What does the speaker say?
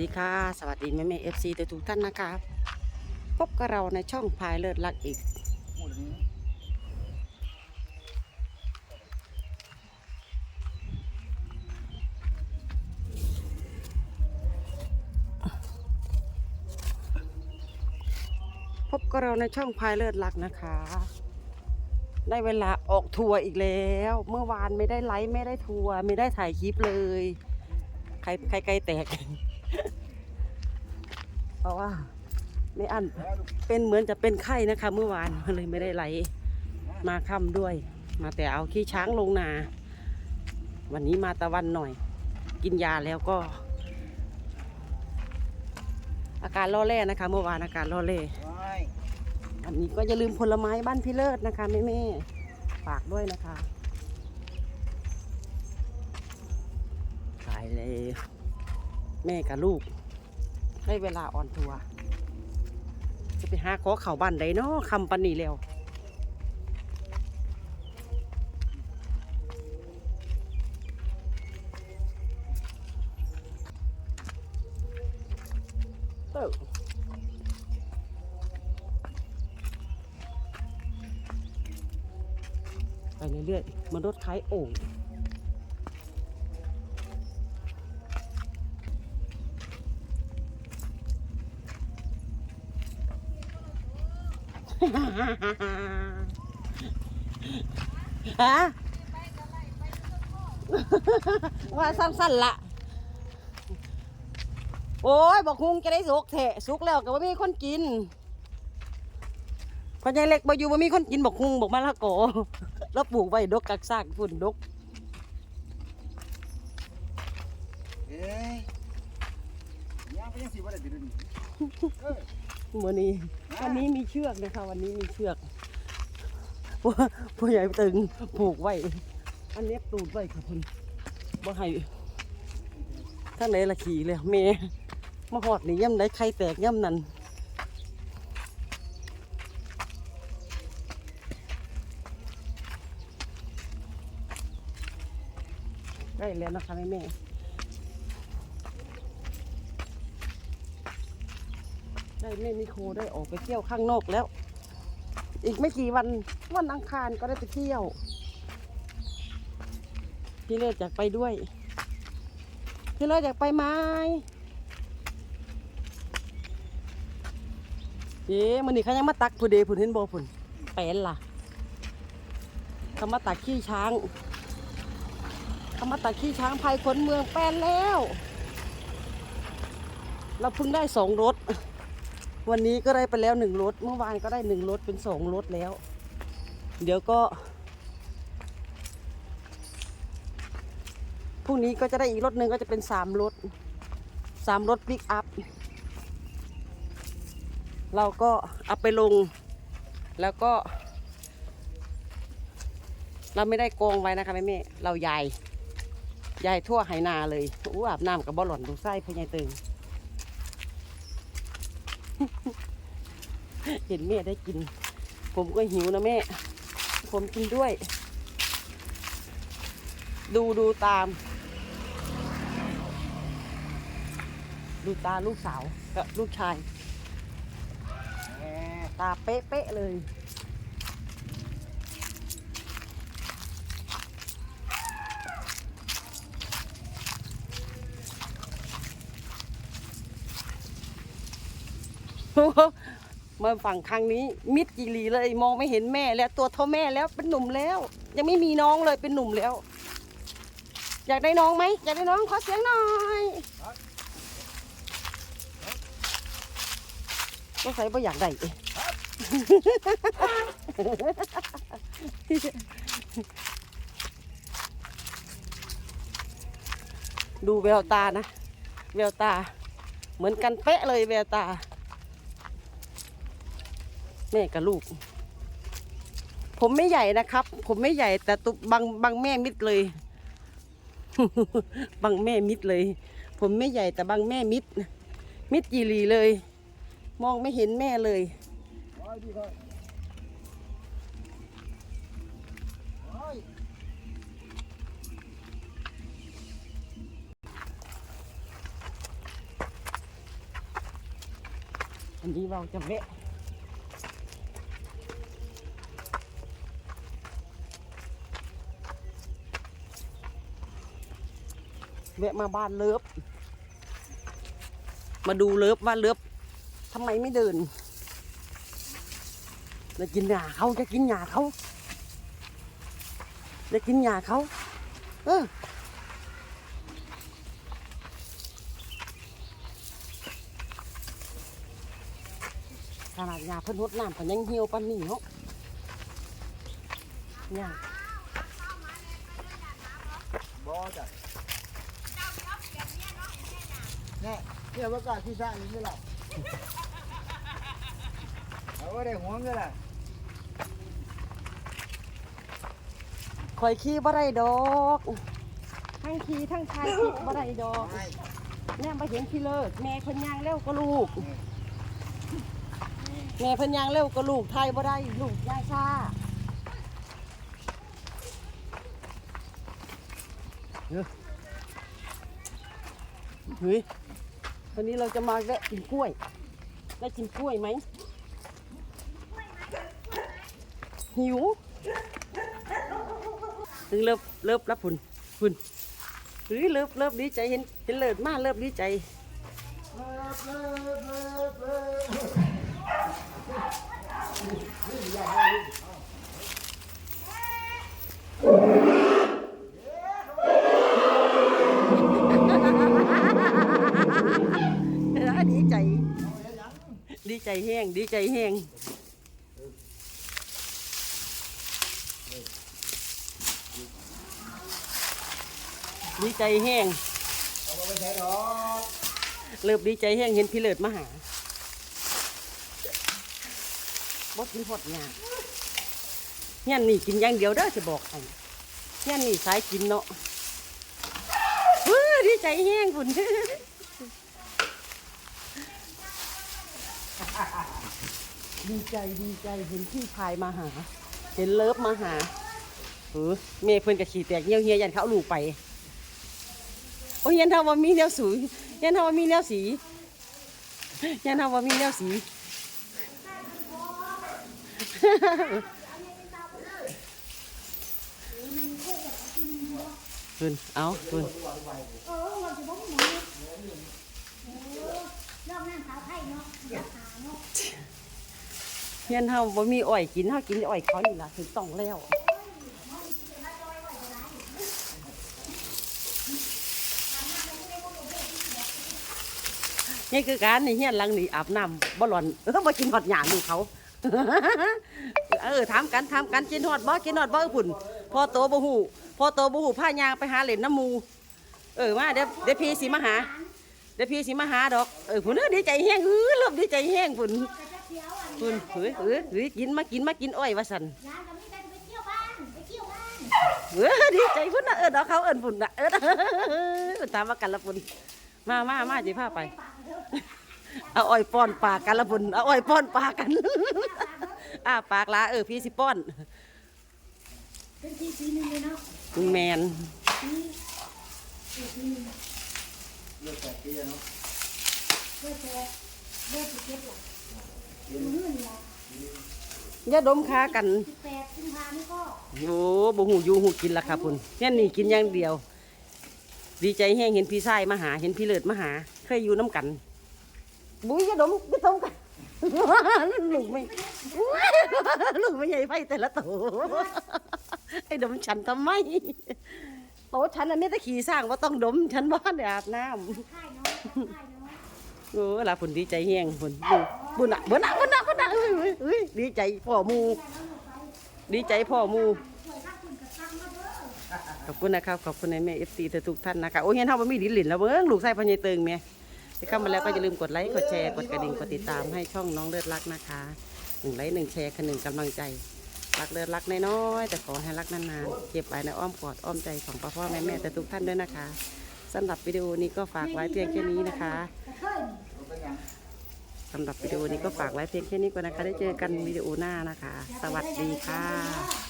ดีค่ะ สวัสดีแม่แม่เอฟซีทุกท่านนะคะพบกับเราในช่องพายเลิศรักอีก พบกับเราในช่องพายเลิศรักนะคะ ได้เวลาออกทัวร์อีกแล้ว เมื่อวานไม่ได้ไลฟ์ไม่ได้ทัวร์ไม่ได้ถ่ายคลิปเลย ใครใครไกลแตก ราะว่าไม่อันเป็นเหมือนจะเป็นไข้นะคะ เมื่อวานเลยไม่ได้ไหลมาค่ำด้วย มาแต่เอาขี้ช้างลงนา วันนี้มาตะวันหน่อย กินยาแล้วก็ อาการล่อแร่นะคะ เมื่อวานอาการล่อแร่อันนี้ก็อย่าลืมผลไม้บ้านพี่เลิศนะคะแม่แม่ฝากด้วยนะคะขายเลย แม่กับลูก ได้เวลาอ่อนทัวจะไปหาขอเข่าบ้านใดเนาะคำปันนี่แล้วไปเรื่อยๆมันรถขายโอ่ง ฮะว่าสั้นๆละโอ้ยบอกฮุงจะได้สุกเถะสุกแล้วก็ว่ามีคนกินพอใหญ่เล็กบอยู่ว่ามีคนกินบอกฮุงบอกมะละกอแล้วปลูกไว้ดกกักซากฝุ่นดกเอ้ยย่างไปยังสิบ่ได้ติดดูนี่เออ วันนี้วันนี้มีเชือกนะคะ วันนี้มีเชือกผู้ผู้ใหญ่ตึงผูกไว้ อันนี้ตูดไว้ค่ะคุณบ่ให้ท่านไหนละขี่เลยเมมาหอดนี่ย่ำได้ใครแตกย่ำนั่นได้แล้วนะคะแม่แม่ ได้แม่นิโคได้ออกไปเที่ยวข้างนอกแล้ว อีกไม่กี่วันวันอังคารก็ได้ไปเที่ยว พี่เลิศอยากไปด้วย พี่เลิศอยากไปไหมเย้มันนี่เขายังมาตักผู้เดผู้เห็นโบผุนเป็นล่ะเขามาตักขี้ช้างเขามาตักขี้ช้างภายคนเมืองแปลนแล้ว เราเพิ่งได้สองรถ วันนี้ก็ได้ไปแล้วหนึ่งรถ เมื่อวานก็ได้หนึ่งรถเป็นสองรถแล้ว เดี๋ยวก็พรุ่งนี้ก็จะได้อีกรถหนึ่งก็จะเป็นสามรถสามรถปิกอัพเราก็เอาไปลง แล้วก็ เราไม่ได้โกงไว้นะคะแม่แม่เรายายยายทั่วไหนาเลยอู้อาบน้ำกับบอหล่อนดูไส้พญายตึง เห็นแม่ได้กิน ผมก็หิวนะแม่ ผมกินด้วย ดูดูตาม ดูตาลูกสาวกับลูกชายแหมตาเป๊ะเลย มาฝั่งครั้งนี้ มิดจีรีเลยมองไม่เห็นแม่แล้วตัวเท่าแม่แล้วเป็นหนุ่มแล้ว ยังไม่มีน้องเลยเป็นหนุ่มแล้ว อยากได้น้องไหมอยากได้น้องขอเสียงหน่อยก็ใส่บ่อยากได้เองดูแววตานะ แววตา เหมือนกันเป๊ะเลยแววตา ม่กับลูก ผมไม่ใหญ่นะครับ ผมไม่ใหญ่แต่ตุบางบางแม่มิดเลย บางแม่มิดเลย ผมไม่ใหญ่แต่บางแม่มิด มิดจีรีเลย มองไม่เห็นแม่เลยร้อยดีร้อยร้อยโอันนี้เราจะแวะ แวะมาบ้านเลิฟมาดูเลิฟว่าเลิฟทำไมไม่เดินจะกินหญ้าเขาจะกินหญ้าเขาจะกินหญ้าเขาเออขนาดหญ้าเพิ่นรดน้ำเพิ่นยังเหี่ยวปานนี้เนาะหญ้าบ่จ้ะ เนี่ยเนี่ยประกาศที่สร้างนี่ไม่หลับเอาไว้ได้ห่วงเลยล่ะคอยขี่บ่ได้ดอกทั้งขี่ทั้งชายขี่บ่ได้ดอกไม่แม่มาเห็นพี่เลิศแม่เพิ่นย่างเร็วก็ลูก แม่เพิ่นย่างเร็วก็ลูกไทยบ่ได้ลูกย่างช้าเฮ้ยเฮ้ย วันนี้เราจะมาแวะกินกล้วย ได้กินกล้วยไหม หิวถึงเลิฟเลิฟรับพุ่นพุ่นเฮ้ยเลิฟเลิฟดีใจเห็นเห็นเลิศมากเลิฟดีใจ ดีใจแห้งดีใจแห้งดีใจแห้งเอาไปใช้ดอกเริ่มดีใจแห้งเห็นพี่เลิศมาหาบ่กินหดงานเนี่ยนี่กินอย่างเดียวเด้อจะบอกให้เนี่ยนี่สายกินเนาะดีใจแห้งพุ่น ดีใจดีใจเห็นพี่ชายมาหา เห็นเลิฟมาหาเออเมย์เพิ่นกับขี่แตกเงี้ยวเฮียยันเขาลูกไป โอ้ยยันทาว่ามีแนวสูยันทาว่ามีแนวสียันทาว่ามีแนวสีคุณเอาคุณเออเราจะบอกหมูเรื่องนั่งขาวไข่เนาะอยากหาเนาะยันทาว่ามีอ้อยกินเฮากินอ้อยเขานี่ล่ะถึงต้องแล้วนี่คือการนี่เฮียนหลังนี่อาบน้ำบ่หลอนเออบ่กินหอดหยาลูเขาเออถามกันถามกันกินหอดบ่กินหอดบ่ออพุ่นพอโตบ่ฮู้พอโตบ่ฮู้พายางไปหาเล่นน้ำมูเออมาเดี๋ยวเดี๋ยวพี่สิมาหาเดี๋ยวพี่สิมาหาดอกเออพุ่นเออดีใจแห้งเออเริ่มดีใจแห้งพุ่น กระจะเที่ยวอันพุ่นเฮ้ยเฮ้ยเฮ้ยกินมากินมากินอ้อยว่าสันร้านก็มีแต่ไปเที่ยวบ้านไปเที่ยวบ้านเออดีใจพุ่นนะเออดอกเขาเอิ้นพุ่นนะเออเออตามมากันละพุ่นมามามาจีพาไป เอาอ้อยป้อนปากกันละพุ่นเอาอ้อยป้อนปากกันอ้าปากลาเออพี่สิป้อนเป็นทีปีหนึงเลยเนาะแมนปีปีปีหนึงเลือกแต่ปีเนาะเพื่อจะเพื่อจะเก็บหลักมื อย่าดมค้ากันแปดกุมภานี่ก็โอ้บ่หูอยู่หูกินละครับพุ่นเนี่นี่กินอย่างเดียว ดีใจแห้งเห็นพี่ชายมาหา เห็นพี่เลิศมาหา เคยอยู่น้ำกัน บุ้ยอย่าดมอย่าดมกันลูกไม่ลูกไม่ใหญ่ไฟแต่ละโตไอ้ดมฉันทำไมโตฉันอันนี้ตะขี่สร้างว่าต้องดม ฉันว่าได้อาบน้ายน้อายน้ำโอ้ละผุนดีใจแห้งผุนบุ บุญอะบุญอะบุญอะบุญอะเอ้ยเอ้ยเอ้ยดีใจพ่อมูดีใจพ่อมูขอบคุณนะครับขอบคุณในแม่เอฟซีทุกท่านนะคะโอ้ยเห็นเท่าว่ามีดินหลินแล้วเบิ้งลูกไส้พญายเติงเมียที่เข้ามาแล้วก็อย่าลืมกดไลค์กดแชร์กดกระดิ่งกดติดตามให้ช่องน้องเลือดรักนะคะหนึ่งไลค์หนึ่งแชร์คือหนึ่งกำลังใจรักเลือดรักน้อยๆแต่ขอให้รักนานๆเก็บไว้ในอ้อมกอดอ้อมใจของพ่อพ่อแม่แม่แต่ทุกท่านด้วยนะคะสำหรับวิดีโอนี้ก็ฝากไว้เพียงแค่นี้นะคะำหรับวิดีโอนี้ก็ฝากไว้เพียงแค่นี้ก่อนนะคะ ได้เจอกันวิดีโอหน้านะคะ สวัสดีค่ะ